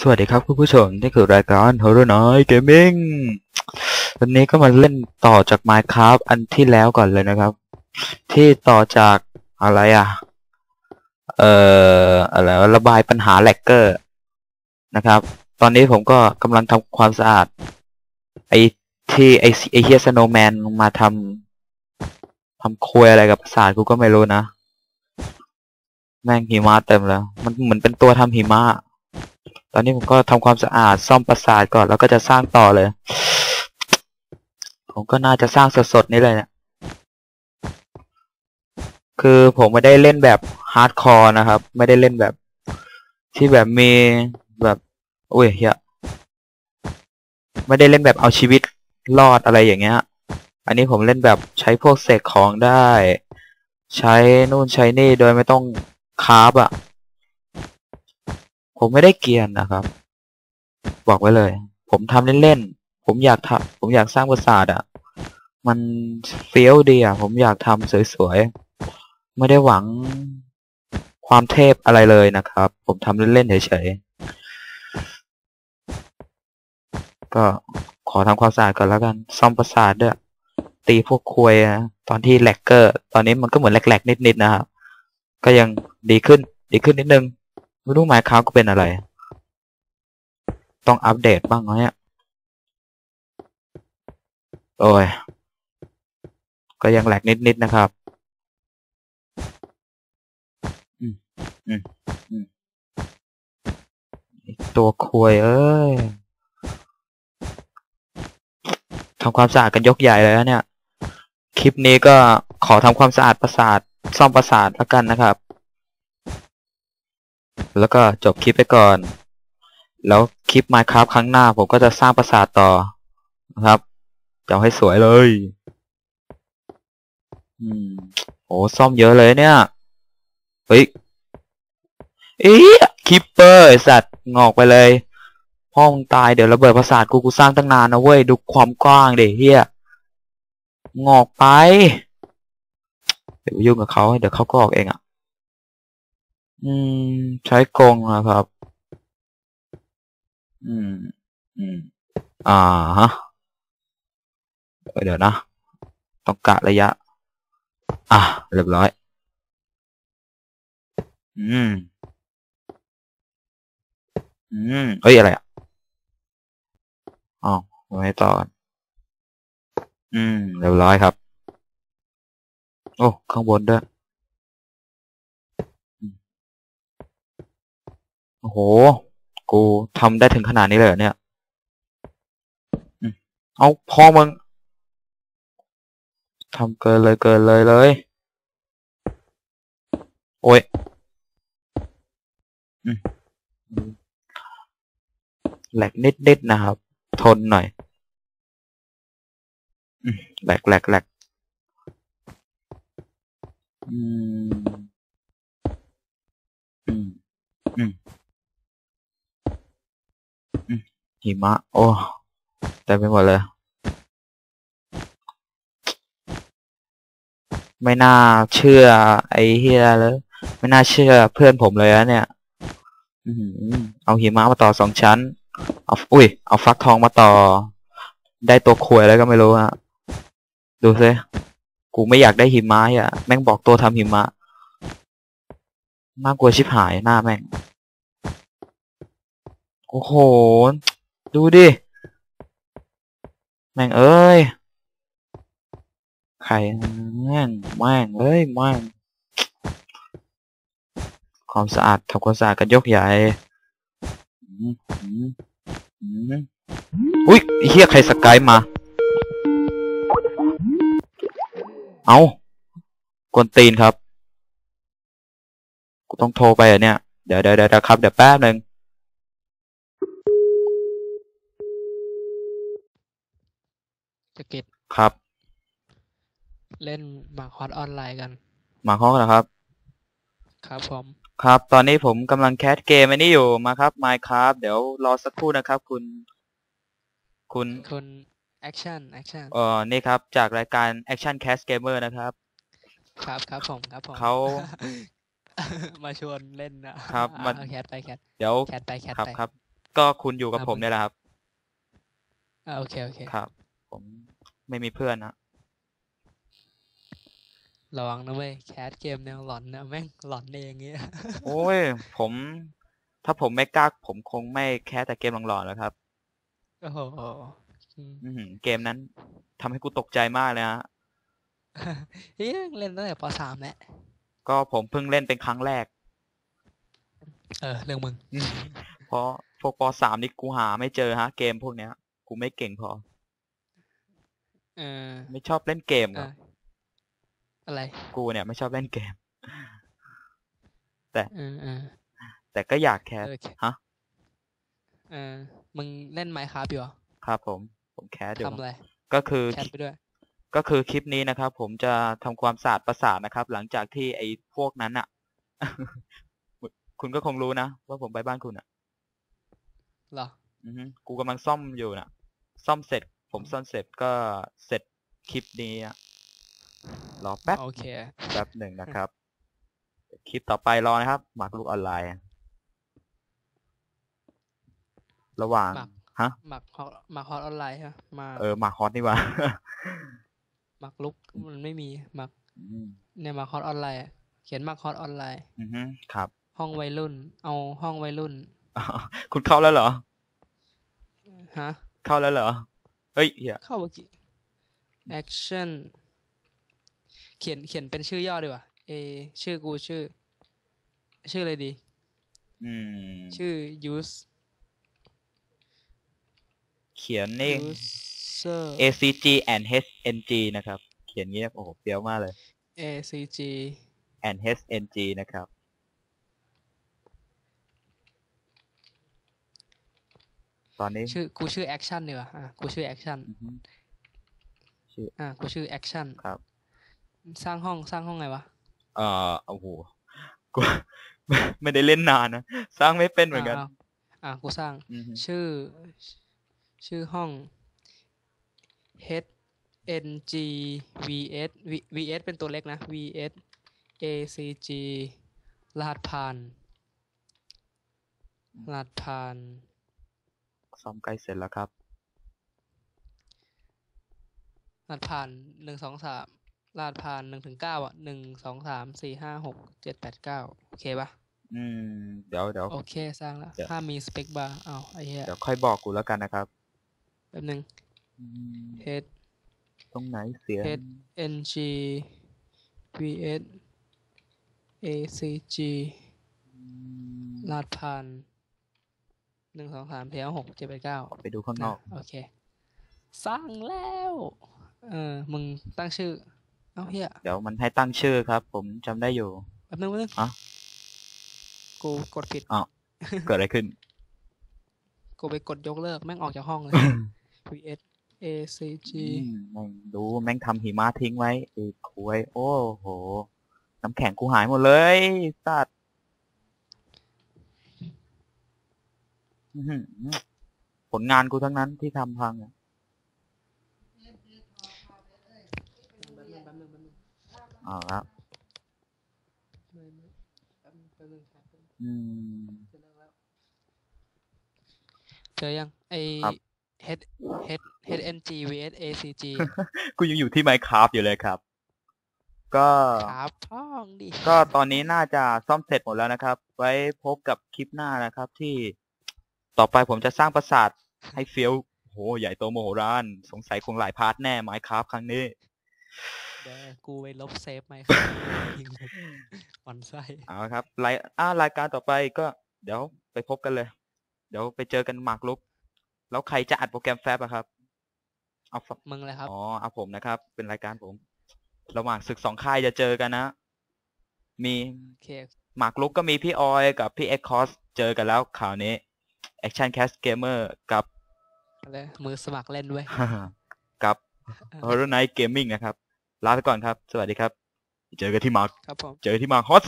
สวัสดีครับคุณผู้ชม นี่คือรายการ Horror Night Gaming วันนี้ก็มาเล่นต่อจาก Minecraft อันที่แล้วก่อนเลยนะครับ ที่ต่อจากอะไรอะ เอ่ออะไรระบายปัญหาแลกเกอร์นะครับ ตอนนี้ผมก็กำลังทำความสะอาด ไอที่ไอไอเฮียสโนแมนมาทำทำควยอะไรกับปราสาทกูก็ไม่รู้นะ แม่งหิมะเต็มแล้ว มันเหมือนเป็นตัวทำหิมะ ตอนนี้ผมก็ทำความสะอาดซ่อมปราสาทก่อนแล้วก็จะสร้างต่อเลย ผมก็น่าจะสร้างสดๆนี่เลยเนี่ยคือผมไม่ได้เล่นแบบฮาร์ดคอร์นะครับ ไม่ได้เล่นแบบ ที่แบบมีแบบอุ้ยเฮียไม่ได้เล่นแบบเอาชีวิตรอดอะไรอย่างเงี้ย อันนี้ผมเล่นแบบใช้พวกเสกของได้ ใช้นู่นใช้นี่โดยไม่ต้องคาร์บอะ ผมไม่ได้เกียนนะครับ บอกไว้เลย ผมทำเล่นๆ ผมอยากทำผมอยากสร้างปราสาทอะ มันเฟี้ยวดีอะ ผมอยากทำสวยๆ ไม่ได้หวังความเทพอะไรเลยนะครับ ผมทำเล่นๆเฉยๆ ก็ขอทำความสะอาดก่อนแล้วกัน ซ่อมปราสาทด้วย ตีพวกควยอะตอนที่แลกเกอร์ ตอนนี้มันก็เหมือนแหลกๆ นิดๆนะครับ ก็ยังดีขึ้น ดีขึ้นนิดนึง ไม่รู้ไมค์ครับก็เป็นอะไร ต้องอัปเดตบ้างเนี่ยโอ้ย ก็ยังแหลกนิด ๆ นะครับ อืมอืมอืมตัวควยเอ้ยทำความสะอาดกันยกใหญ่เลยนะเนี่ย คลิปนี้ก็ขอทำความสะอาดปราสาท ซ่อมปราสาทแล้วกันนะครับ แล้วก็จบคลิปไปก่อน แล้วคลิป Minecraft ครั้งหน้าผมก็จะสร้างปราสาทต่อนะครับจะให้สวยเลย อืมโอ้ซ่อมเยอะเลยเนี่ย เฮ้ยเอ๊ะคิปเปอร์สัตว์งอกไปเลย พ่อมึงตายเดี๋ยวระเบิดปราสาทกูกูสร้างตั้งนานนะเว้ย ดูความกว้างเดี๋ยเฮียงอกไป เดี๋ยวยุ่งกับเขาเดี๋ยวเขาก็ออกเองอะ อืม ใช้กรงนะครับ อืม อืม อ่าฮะเดี๋ยวนะ ต้องกะระยะ อะ เรียบร้อย อืม อืมเฮ้ย อะไรอะอ๋อไว้ต่อกันอืม เรียบร้อยครับ โอ้ ข้างบนด้วย โอ้โห กูทำได้ถึงขนาดนี้เลยเหรอเนี่ย เอาพอมึงทำเกินเลยเกินเลยเลย โอ้ยอแหลกนิดนิดนะครับ ทนหน่อยอแหลกแหลกแหลกอืม อืม อืม หิมะ โอ้เต็มไปหมดเลย ไม่น่าเชื่อ ไอ้เฮียเลย ไม่น่าเชื่อเพื่อนผมเลยนะเนี่ย อืเอาหิมะมาต่อสองชั้น เอา อุ้ย เอาฟักทองมาต่อ ได้ตัวขวยแล้วก็ไม่รู้ฮะ ดูซิ กูไม่อยากได้หิมะอะ แม่งบอกตัวทำหิมะ น่ากลัวชิบหายหน้าแม่ง โอ้โห ดูดิ แม่งเอ้ย ไข่แม่งแม่งเอ้ยแม่งความสะอาดทำความสะอาดกันยกใหญ่ อุ้ยเฮียใครสกายมา เอากวนตีนครับ กูต้องโทรไปอะเนี่ย เดี๋ยวเดี๋ยวเดี๋ยวครับ เดี๋ยวแป๊บหนึ่ง จะเก็ตครับ เล่นมาคอสออนไลน์กันมาห้องนะครับ ครับผม ครับ ตอนนี้ผมกำลังแคสเกมอันนี้อยู่มาครับ Minecraft เดี๋ยวรอสักครู่นะครับ คุณ คุณ คนแอคชั่นแอคชั่น เอ่อนี่ครับ จากรายการ Action Cast Gamer นะครับ ครับครับผมครับผม เขา มาชวนเล่นนะครับอะมัน เอาแคทไปแคทเดี๋ยวแคทไปแคทครับไป ครับ ก็คุณอยู่กับครับ ผมผมเนี่ยแหละครับ อ่าโอเคโอเค ครับ ผม ไม่มีเพื่อนนะระวังนะเว้ยแคสเกมแนวหลอนนะแม่งหลอนเองเงี้ยโอ้ย ผม ถ้าผมไม่กล้าผมคงไม่แค่แต่เกมหลอนๆแล้วครับ โอ้โหอืมอือหือเกมนั้นทำให้กูตกใจมากเลยฮะเฮ้ยเล่นตั้งแต่ปสามแล้วก็ผมเพิ่งเล่นเป็นครั้งแรก เออเรื่องมึง เพราะพวกปสามนี่กูหาไม่เจอฮะ เกมพวกเนี้ย กูไม่เก่งพอ เออ ไม่ชอบเล่นเกมหรอะอกอะไร กูเนี่ยไม่ชอบเล่นเกมเออเออแต่ก็อยากแคสเออแคฮะเออมึงเล่นไมค์ครับอยู่เหรอครับผม ผมแคสอยู่ทำอะไรก็คือแคสไปด้วย ก็คือคลิปนี้นะครับ ผมจะทำความสะอาดประสาทนะครับ หลังจากที่ไอ้พวกนั้นอะ คุณก็คงรู้นะ ว่าผมไปบ้านคุณอะเหรอ อือฮึกูกำลังซ่อมอยู่น่ะ ซ่อมเสร็จ ผมซ่อมเสร็จก็เสร็จคลิปนี้อะรอแป๊บโอเค แป๊บหนึ่งนะครับ คลิปต่อไปรอนะครับ หมากรุกออนไลน์ ระหว่างหมาก ฮะ หมักฮอตหมักฮอตออนไลน์ใช่ไหมมาเออหมากฮอตนี่หว่า หมักลุกมันไม่มีหมักอืมเนี่ยหมักฮอตออนไลน์อะเขียนหมักฮอตออนไลน์ อือฮึครับ ห้องวัยรุ่น เอาห้องวัยรุ่นคุณเข้าแล้วเหรอ ฮะ เข้าแล้วเหรอ เฮ้ยเฮียเข้าเมื่อกี้ action เขียนเขียนเป็นชื่อย่อดีกว่าเอ ชื่อกูชื่อ ชื่ออะไรดี อืม ชื่อ use เขียนนี่ user ACG and HNG นะครับ เขียนเงี้ยโอ้โหเปรี้ยวมากเลย acg and HNG นะครับ ตอนนี้ชื่อกูชื่อ action ดีกว่าอะกูชื่อ action อือฮึอะกูชื่อ action ครับ สร้างห้องสร้างห้องไงวะเอ่อโอ้โหกูไม่ได้เล่นนานนะสร้างไม่เป็นเหมือนกัน อะอะกูสร้างอือฮึชื่อ ชื่อห้อง h n g v s v v s เป็นตัวเล็กนะ v s a c g รหัสผ่านรหัสผ่าน ซ่อมใกล้เสร็จแล้วครับรหัสผ่านหนึ่งสองสามรหัสผ่านหนึ่งถึงเก้าอะหนึ่งสองสามสี่ห้าหกเจ็ดแปดเก้าโอเคปะอืม เดี๋ยวเดี๋ยว โอเคสร้างแล้วเดี๋ยว ถ้ามีสเปคบาร์อ้าวไอ้เหี้ยเดี๋ยวค่อยบอกกูแล้วกันนะครับแป๊บนึง อืม h ตรงไหนเสียง H n g v s a c g อืมรหัสผ่าน หนึ่งสองสามสี่ห้าหกเจ็ดแปดเก้าออกไปดูข้างนอกโอเค สร้างแล้ว เออ มึงตั้งชื่อ เอ้าเฮียเดี๋ยวมันให้ตั้งชื่อครับ ผมจำได้อยู่แป๊บนึงแป๊บนึงอะกูกดผิดอ้าวเกิดอะไรขึ้น กูไปกดยกเลิก แม่งออกจากห้องเลย v s a c g อืมแม่งดูแม่งทำหิมะทิ้งไว้ไอ้คุยโอ้โห น้ำแข็งกูหายหมดเลยสัตว์ อื้อหือผลงานกูทั้งนั้นที่ทำพังอะแป๊บนึงแป๊บนึงแป๊บนึงเอ่าครับแป๊บนึงแป๊บนึงแป๊บนึงแป๊บนึงอืม จะเลิกแล้วเจอยังไอ ครับ h h h n g v s a c g กูยังอยู่ที่ไมค์คราฟอยู่เลยครับ ก็ ครับพ้องดิ ก็ตอนนี้น่าจะซ่อมเสร็จหมดแล้วนะครับ ไว้พบกับคลิปหน้านะครับที่ ต่อไปผมจะสร้างปราสาทให้เฟี้ยวโห ใหญ่โตโมโหรานสงสัยคงหลายพาร์ทแน่ไมค์คราฟครั้งนี้ เดี๋ยวกูไปลบเซฟไหมครับยิงเลยหวันไส้เอาละครับรายอ่ารายการต่อไปก็เดี๋ยวไปพบกันเลย เดี๋ยวไปเจอกันหมากรุก แล้วใครจะอัดโปรแกรมแฟบอะครับเอาฝมึงเลยครับ อ๋อเอาผมนะครับ เป็นรายการผม ระหว่างศึกสองค่ายจะเจอกันนะ มีโอเคหมากรุกก็มีพี่ออยกับพี่เอ็กคอสเจอกันแล้วข่าวนี้ Action Cast Gamer กับอะไรมือสมัครเล่นด้วย กับ Horror Night Gaming นะครับ ลาไปก่อนครับ สวัสดีครับ เจอกันที่หมากครับผม เจอกันที่หมากฮอต